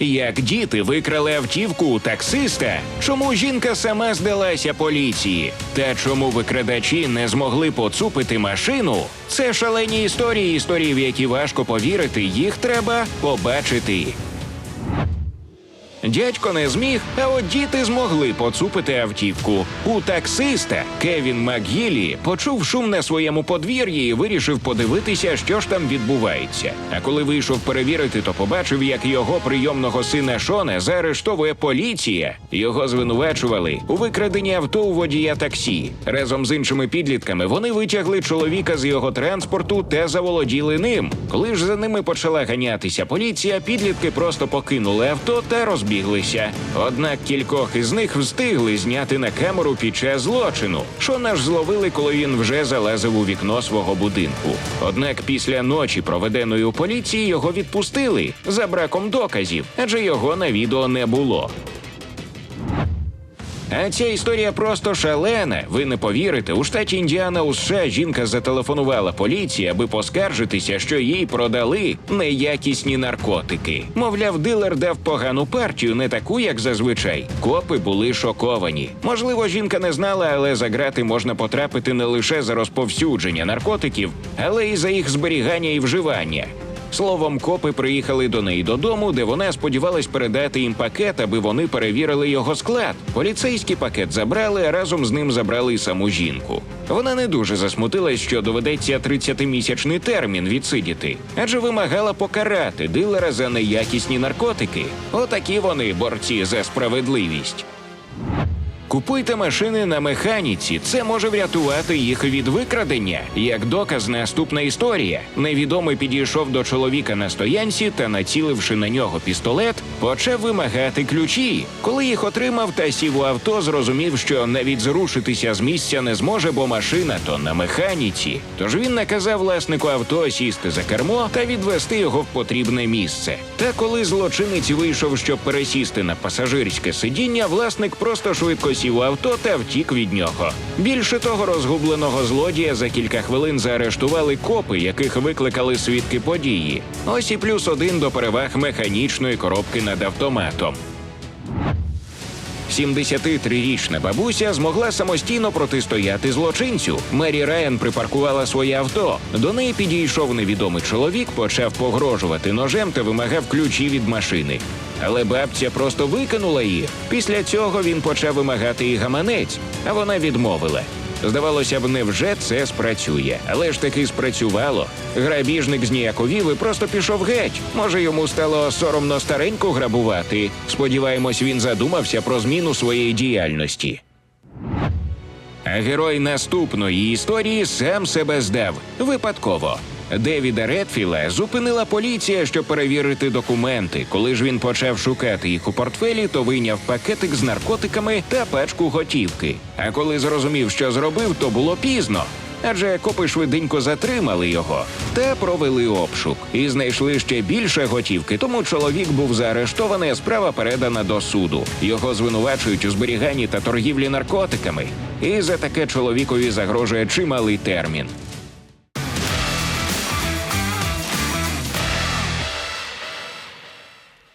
Як діти викрали автівку у таксиста, чому жінка сама здалася поліції, та чому викрадачі не змогли поцупити машину? Це шалені історії, історії, в які важко повірити, їх треба побачити. Дядько не зміг, а от діти змогли поцупити автівку. У таксиста Кевін Макгілі почув шум на своєму подвір'ї і вирішив подивитися, що ж там відбувається. А коли вийшов перевірити, то побачив, як його прийомного сина Шона заарештовує поліція. Його звинувачували у викраденні авто у водія таксі. Разом з іншими підлітками вони витягли чоловіка з його транспорту та заволоділи ним. Коли ж за ними почала ганятися поліція, підлітки просто покинули авто та розбіглися. Однак кількох із них встигли зняти на камеру під час злочину. що наш зловили, коли він вже залазив у вікно свого будинку. Однак після ночі, проведеної у поліції, його відпустили за браком доказів, адже його на відео не було. А ця історія просто шалена. Ви не повірите. У штаті Індіана у США жінка зателефонувала поліції, аби поскаржитися, що їй продали неякісні наркотики. Мовляв, дилер дав погану партію, не таку, як зазвичай. Копи були шоковані. Можливо, жінка не знала, але за грати можна потрапити не лише за розповсюдження наркотиків, але й за їх зберігання і вживання. Словом, копи приїхали до неї додому, де вона сподівалась передати їм пакет, аби вони перевірили його склад. Поліцейський пакет забрали, а разом з ним забрали й саму жінку. Вона не дуже засмутилась, що доведеться 30-місячний термін відсидіти, адже вимагала покарати дилера за неякісні наркотики. Отакі вони борці за справедливість. Купуйте машини на механіці. Це може врятувати їх від викрадення. Як доказ, наступна історія. Невідомий підійшов до чоловіка на стоянці та, націливши на нього пістолет, почав вимагати ключі. Коли їх отримав та сів у авто, зрозумів, що навіть зрушитися з місця не зможе, бо машина то на механіці. Тож він наказав власнику авто сісти за кермо та відвести його в потрібне місце. Та коли злочинець вийшов, щоб пересісти на пасажирське сидіння, власник просто швидко сів у авто та втік від нього. Більше того, розгубленого злодія за кілька хвилин заарештували копи, яких викликали свідки події. Ось і плюс один до переваг механічної коробки над автоматом. 73-річна бабуся змогла самостійно протистояти злочинцю. Мері Райан припаркувала своє авто. До неї підійшов невідомий чоловік, почав погрожувати ножем та вимагав ключі від машини. Але бабця просто викинула її. Після цього він почав вимагати і гаманець, а вона відмовила. Здавалося б, невже це спрацює, але ж таки спрацювало. Грабіжник зніяковів і просто пішов геть. Може, йому стало соромно стареньку грабувати. Сподіваємось, він задумався про зміну своєї діяльності. А герой наступної історії сам себе здав випадково. Девіда Редфіла зупинила поліція, щоб перевірити документи. Коли ж він почав шукати їх у портфелі, то вийняв пакетик з наркотиками та пачку готівки. А коли зрозумів, що зробив, то було пізно. Адже копи швиденько затримали його та провели обшук і знайшли ще більше готівки. Тому чоловік був заарештований, а справа передана до суду. Його звинувачують у зберіганні та торгівлі наркотиками. І за таке чоловікові загрожує чималий термін.